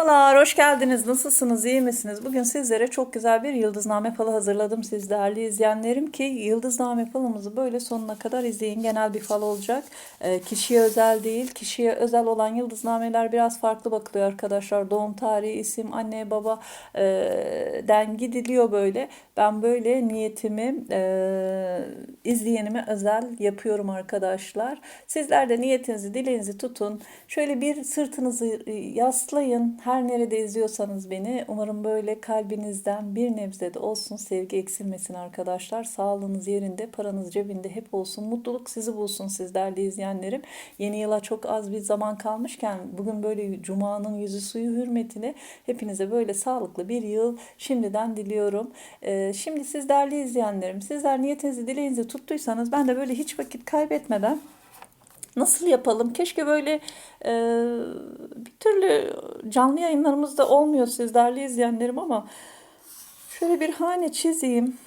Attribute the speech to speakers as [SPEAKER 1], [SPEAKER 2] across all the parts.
[SPEAKER 1] Merhabalar, hoş geldiniz. Nasılsınız, iyi misiniz? Bugün sizlere çok güzel bir yıldızname falı hazırladım siz değerli izleyenlerim ki yıldızname falımızı böyle sonuna kadar izleyin. Genel bir fal olacak. E, kişiye özel değil. Kişiye özel olan yıldıznameler biraz farklı bakılıyor arkadaşlar. Doğum tarihi, isim, anne, baba e, den gidiliyor böyle. Ben böyle niyetimi e, izleyenime özel yapıyorum arkadaşlar. Sizler de niyetinizi, dileğinizi tutun. Şöyle bir sırtınızı yaslayın. Her nerede izliyorsanız beni umarım böyle kalbinizden bir nebze de olsun sevgi eksilmesin arkadaşlar. Sağlığınız yerinde, paranız cebinde hep olsun. Mutluluk sizi bulsun siz değerli izleyenlerim. Yeni yıla çok az bir zaman kalmışken bugün böyle cumanın yüzü suyu hürmetine hepinize böyle sağlıklı bir yıl şimdiden diliyorum. Ee, şimdi siz değerli izleyenlerim sizler niyetinizi dileğinizi tuttuysanız ben de böyle hiç vakit kaybetmeden Nasıl yapalım? Keşke böyle e, bir türlü canlı yayınlarımızda olmuyor siz değerli izleyenlerim ama şöyle bir hane çizeyim.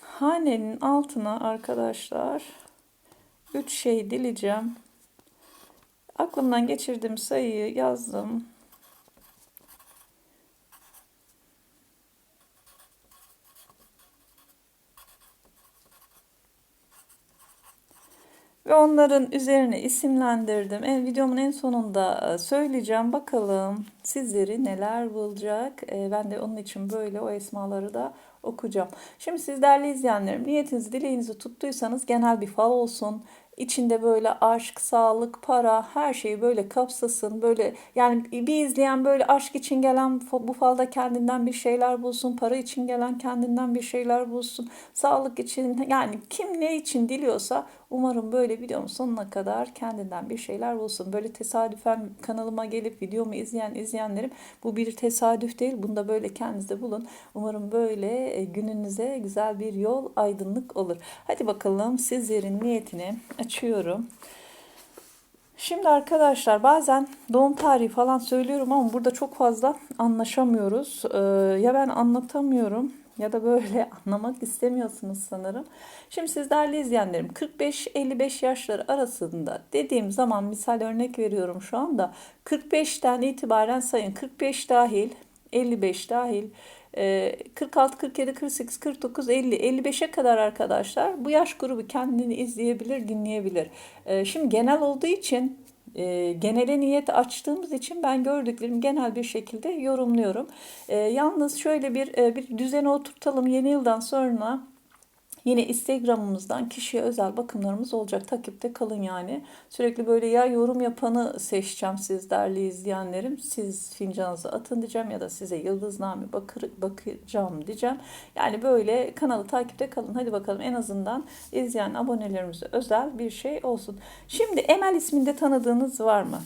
[SPEAKER 1] Hanenin altına arkadaşlar üç şey dileyeceğim. Aklımdan geçirdiğim sayıyı yazdım. Onların üzerine isimlendirdim. E, videomun en sonunda e, söyleyeceğim. Bakalım sizleri neler bulacak. E, ben de onun için böyle o esmaları da okuyacağım. Şimdi siz değerli izleyenlerim niyetinizi dileğinizi tuttuysanız genel bir fal olsun. İçinde böyle aşk, sağlık, para her şeyi böyle kapsasın. Böyle yani bir izleyen böyle aşk için gelen bu falda kendinden bir şeyler bulsun. Para için gelen kendinden bir şeyler bulsun. Sağlık için yani kim ne için diliyorsa umarım böyle videomun sonuna kadar kendinden bir şeyler bulsun. Böyle tesadüfen kanalıma gelip videomu izleyen izleyenlerim bu bir tesadüf değil. Bunda böyle kendinizde bulun. Umarım böyle e, gününüze güzel bir yol aydınlık olur. Hadi bakalım sizlerin niyetini açıyorum. Şimdi arkadaşlar bazen doğum tarihi falan söylüyorum ama burada çok fazla anlaşamıyoruz. Ee, ya ben anlatamıyorum ya da böyle anlamak istemiyorsunuz sanırım. Şimdi siz değerli izleyenlerim 45-55 yaşları arasında dediğim zaman misal örnek veriyorum şu anda 45'ten itibaren sayın 45 dahil 55 dahil 46, 47, 48, 49, 50, 55'e kadar arkadaşlar bu yaş grubu kendini izleyebilir, dinleyebilir. Şimdi genel olduğu için e, genele niyet açtığımız için ben gördüklerimi genel bir şekilde yorumluyorum. E, yalnız şöyle bir e, bir düzene oturtalım yeni yıldan sonra Yine Instagram'ımızdan kişiye özel bakımlarımız olacak. Takipte kalın yani. Sürekli böyle ya yorum yapanı seçeceğim siz değerli izleyenlerim. Siz fincanınızı atın diyeceğim ya da size yıldızname bakır, bakacağım diyeceğim. Yani böyle kanalı takipte kalın. Hadi bakalım en azından izleyen abonelerimize özel bir şey olsun. Şimdi Emel isminde tanıdığınız var mı?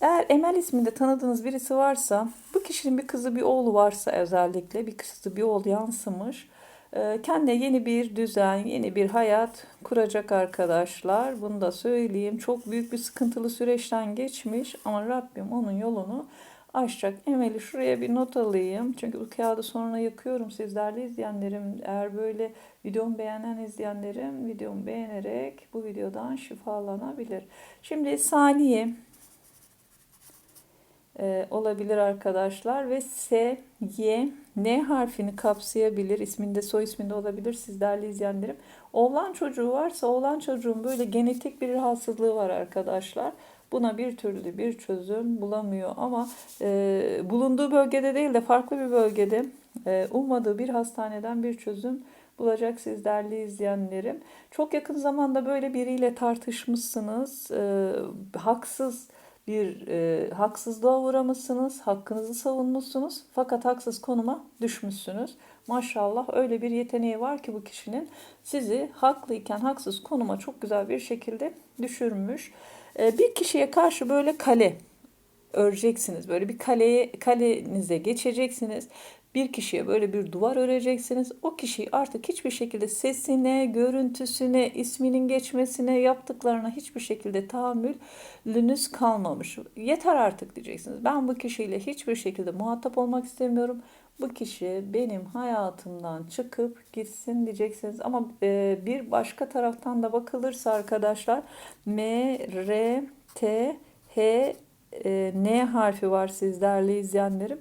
[SPEAKER 1] Eğer Emel isminde tanıdığınız birisi varsa, bu kişinin bir kızı bir oğlu varsa özellikle bir kızı bir oğul yansımış kendine yeni bir düzen, yeni bir hayat kuracak arkadaşlar. Bunu da söyleyeyim. Çok büyük bir sıkıntılı süreçten geçmiş ama Rabbim onun yolunu açacak. Emeli şuraya bir not alayım. Çünkü bu kağıdı sonra yakıyorum sizlerle izleyenlerim. Eğer böyle videomu beğenen izleyenlerim videomu beğenerek bu videodan şifalanabilir. Şimdi saniye e, olabilir arkadaşlar ve S, Y, N harfini kapsayabilir. İsminde soy isminde olabilir siz değerli izleyenlerim. Oğlan çocuğu varsa oğlan çocuğun böyle genetik bir rahatsızlığı var arkadaşlar. Buna bir türlü bir çözüm bulamıyor ama e, bulunduğu bölgede değil de farklı bir bölgede e, ummadığı bir hastaneden bir çözüm bulacak siz değerli izleyenlerim. Çok yakın zamanda böyle biriyle tartışmışsınız. E, haksız bir e, haksızlığa uğramışsınız, hakkınızı savunmuşsunuz fakat haksız konuma düşmüşsünüz. Maşallah öyle bir yeteneği var ki bu kişinin sizi haklıyken haksız konuma çok güzel bir şekilde düşürmüş. E, bir kişiye karşı böyle kale öreceksiniz. Böyle bir kaleye kalenize geçeceksiniz bir kişiye böyle bir duvar öreceksiniz. O kişiyi artık hiçbir şekilde sesine, görüntüsüne, isminin geçmesine, yaptıklarına hiçbir şekilde tahammülünüz kalmamış. Yeter artık diyeceksiniz. Ben bu kişiyle hiçbir şekilde muhatap olmak istemiyorum. Bu kişi benim hayatımdan çıkıp gitsin diyeceksiniz. Ama e, bir başka taraftan da bakılırsa arkadaşlar M, R, T, H, e, N harfi var siz değerli izleyenlerim.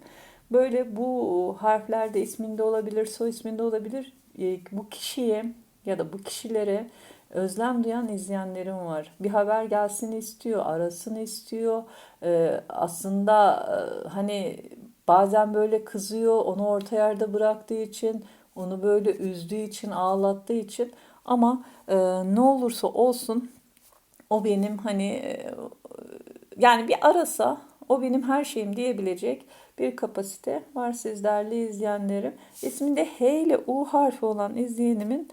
[SPEAKER 1] Böyle bu harflerde isminde olabilir, soy isminde olabilir. E, bu kişiye ya da bu kişilere özlem duyan izleyenlerim var. Bir haber gelsin istiyor, arasını istiyor. E, aslında e, hani bazen böyle kızıyor, onu orta yerde bıraktığı için, onu böyle üzdüğü için, ağlattığı için. Ama e, ne olursa olsun o benim hani e, yani bir arasa o benim her şeyim diyebilecek bir kapasite var siz değerli izleyenlerim. İsminde H ile U harfi olan izleyenimin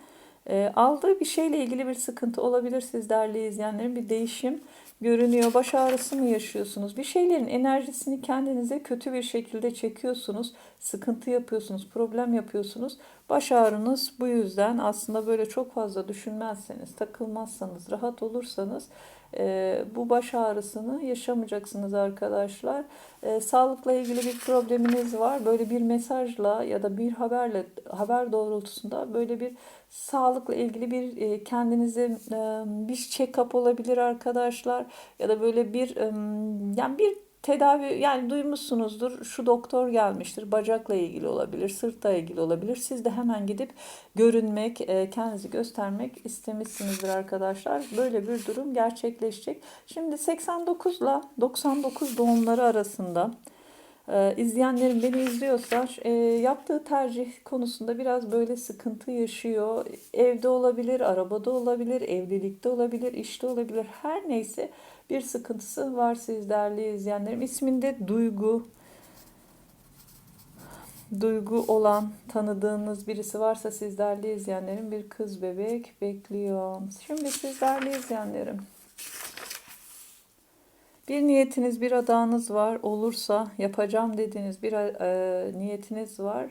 [SPEAKER 1] e, aldığı bir şeyle ilgili bir sıkıntı olabilir siz değerli izleyenlerim. Bir değişim görünüyor. Baş ağrısı mı yaşıyorsunuz? Bir şeylerin enerjisini kendinize kötü bir şekilde çekiyorsunuz. Sıkıntı yapıyorsunuz, problem yapıyorsunuz. Baş ağrınız bu yüzden aslında böyle çok fazla düşünmezseniz, takılmazsanız, rahat olursanız e, bu baş ağrısını yaşamayacaksınız arkadaşlar. E, sağlıkla ilgili bir probleminiz var. Böyle bir mesajla ya da bir haberle haber doğrultusunda böyle bir sağlıkla ilgili bir e, kendinize e, bir check-up olabilir arkadaşlar ya da böyle bir e, yani bir tedavi yani duymuşsunuzdur şu doktor gelmiştir bacakla ilgili olabilir sırtla ilgili olabilir. Siz de hemen gidip görünmek kendinizi göstermek istemişsinizdir arkadaşlar. Böyle bir durum gerçekleşecek. Şimdi 89 ile 99 doğumları arasında ee, izleyenlerim beni izliyorsa e, yaptığı tercih konusunda biraz böyle sıkıntı yaşıyor. Evde olabilir, arabada olabilir, evlilikte olabilir, işte olabilir. Her neyse bir sıkıntısı var siz değerli izleyenlerim. İsminde Duygu, duygu olan tanıdığınız birisi varsa siz değerli izleyenlerim bir kız bebek bekliyor. Şimdi siz değerli izleyenlerim bir niyetiniz, bir adağınız var. Olursa yapacağım dediğiniz bir e, niyetiniz var.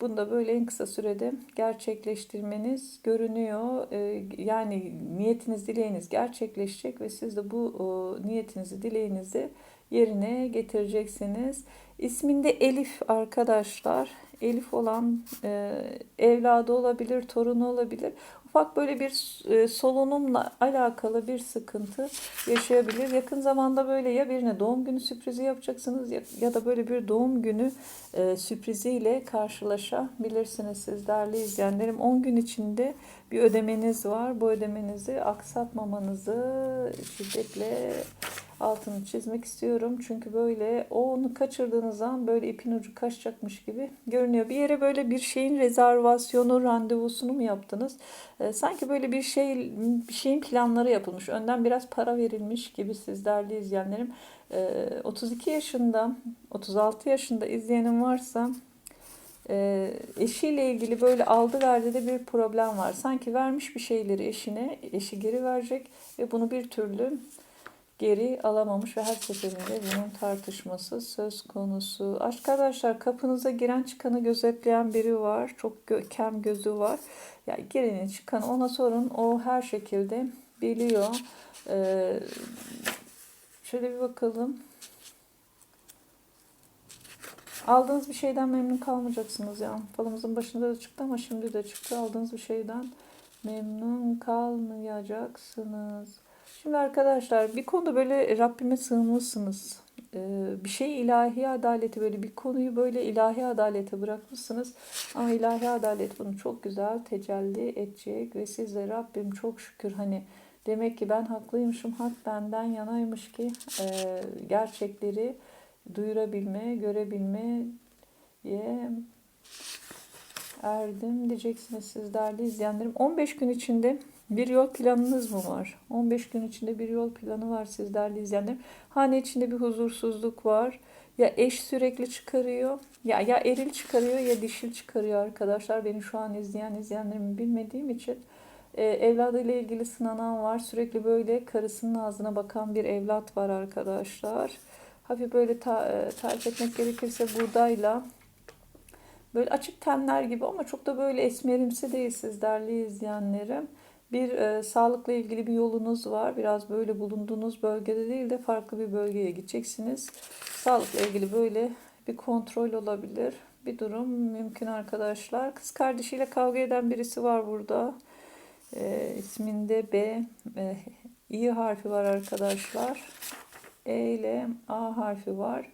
[SPEAKER 1] Bunu da böyle en kısa sürede gerçekleştirmeniz görünüyor. E, yani niyetiniz, dileğiniz gerçekleşecek ve siz de bu o, niyetinizi, dileğinizi yerine getireceksiniz. İsminde Elif arkadaşlar. Elif olan e, evladı olabilir, torunu olabilir ufak böyle bir e, solunumla alakalı bir sıkıntı yaşayabilir. Yakın zamanda böyle ya birine doğum günü sürprizi yapacaksınız ya, ya da böyle bir doğum günü e, sürpriziyle karşılaşabilirsiniz siz değerli izleyenlerim. 10 gün içinde bir ödemeniz var. Bu ödemenizi aksatmamanızı şiddetle altını çizmek istiyorum. Çünkü böyle onu kaçırdığınız zaman böyle ipin ucu kaçacakmış gibi görünüyor. Bir yere böyle bir şeyin rezervasyonu, randevusunu mu yaptınız? Ee, sanki böyle bir şey bir şeyin planları yapılmış. Önden biraz para verilmiş gibi siz değerli izleyenlerim. Ee, 32 yaşında, 36 yaşında izleyenim varsa e, eşiyle ilgili böyle aldı verdi de bir problem var. Sanki vermiş bir şeyleri eşine, eşi geri verecek ve bunu bir türlü geri alamamış ve her seferinde bunun tartışması söz konusu. Arkadaşlar kapınıza giren çıkanı gözetleyen biri var. Çok kem gözü var. Ya yani gireni çıkanı ona sorun. O her şekilde biliyor. Ee, şöyle bir bakalım. Aldığınız bir şeyden memnun kalmayacaksınız ya. Falımızın başında da çıktı ama şimdi de çıktı. Aldığınız bir şeyden memnun kalmayacaksınız. Şimdi arkadaşlar bir konuda böyle Rabbime sığınmışsınız. Ee, bir şey ilahi adaleti böyle bir konuyu böyle ilahi adalete bırakmışsınız. Ama ilahi adalet bunu çok güzel tecelli edecek ve siz de Rabbim çok şükür hani demek ki ben haklıymışım hak benden yanaymış ki e, gerçekleri duyurabilme, görebilme diye erdim diyeceksiniz siz değerli izleyenlerim. 15 gün içinde bir yol planınız mı var? 15 gün içinde bir yol planı var siz değerli izleyenlerim. Hane içinde bir huzursuzluk var. Ya eş sürekli çıkarıyor. Ya ya eril çıkarıyor ya dişil çıkarıyor arkadaşlar. Beni şu an izleyen izleyenlerimi bilmediğim için e, evladıyla ilgili sınanan var. Sürekli böyle karısının ağzına bakan bir evlat var arkadaşlar. Hafif böyle ta, e, tarif etmek gerekirse buğdayla böyle açık tenler gibi ama çok da böyle esmerimsi değil siz değerli izleyenlerim. Bir e, sağlıkla ilgili bir yolunuz var. Biraz böyle bulunduğunuz bölgede değil de farklı bir bölgeye gideceksiniz. Sağlıkla ilgili böyle bir kontrol olabilir. Bir durum mümkün arkadaşlar. Kız kardeşiyle kavga eden birisi var burada. E, isminde B, e, İ harfi var arkadaşlar. E ile A harfi var.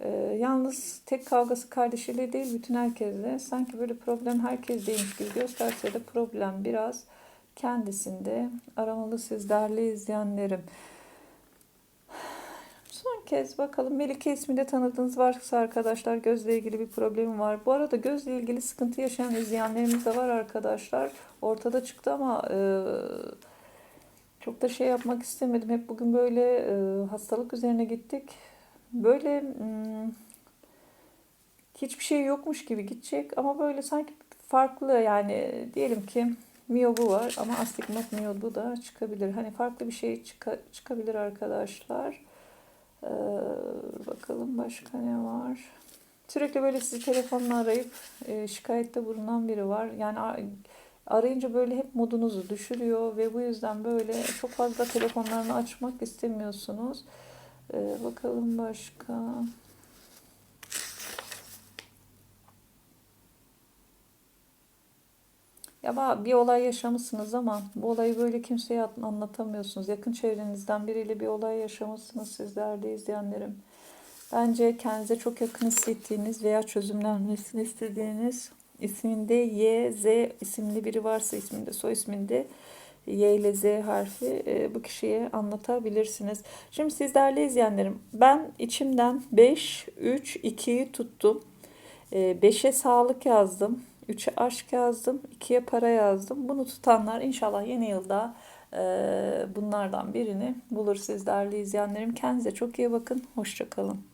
[SPEAKER 1] Ee, yalnız tek kavgası kardeşiyle değil bütün herkesle. Sanki böyle problem herkesteymiş gibi gösterse de problem biraz kendisinde. Aramalı siz değerli izleyenlerim. Son kez bakalım Melike isminde tanıdığınız varsa arkadaşlar gözle ilgili bir problemi var. Bu arada gözle ilgili sıkıntı yaşayan izleyenlerimiz de var arkadaşlar. Ortada çıktı ama e, çok da şey yapmak istemedim. Hep bugün böyle e, hastalık üzerine gittik. Böyle hmm, hiçbir şey yokmuş gibi gidecek ama böyle sanki farklı yani diyelim ki miyobu var ama astigmat miyobu da çıkabilir. Hani farklı bir şey çıka, çıkabilir arkadaşlar. Ee, bakalım başka ne var? Sürekli böyle sizi telefonla arayıp e, şikayette bulunan biri var. Yani arayınca böyle hep modunuzu düşürüyor ve bu yüzden böyle çok fazla telefonlarını açmak istemiyorsunuz. Ee, bakalım başka. Ya bir olay yaşamışsınız ama bu olayı böyle kimseye at- anlatamıyorsunuz. Yakın çevrenizden biriyle bir olay yaşamışsınız siz değerli izleyenlerim. Bence kendinize çok yakın hissettiğiniz veya çözümlenmesini istediğiniz isminde Y, Z isimli biri varsa isminde, soy isminde Y ile Z harfi e, bu kişiye anlatabilirsiniz. Şimdi siz değerli izleyenlerim ben içimden 5, 3, 2'yi tuttum. 5'e sağlık yazdım. 3'e aşk yazdım. 2'ye para yazdım. Bunu tutanlar inşallah yeni yılda e, bunlardan birini bulur siz değerli izleyenlerim. Kendinize çok iyi bakın. Hoşçakalın.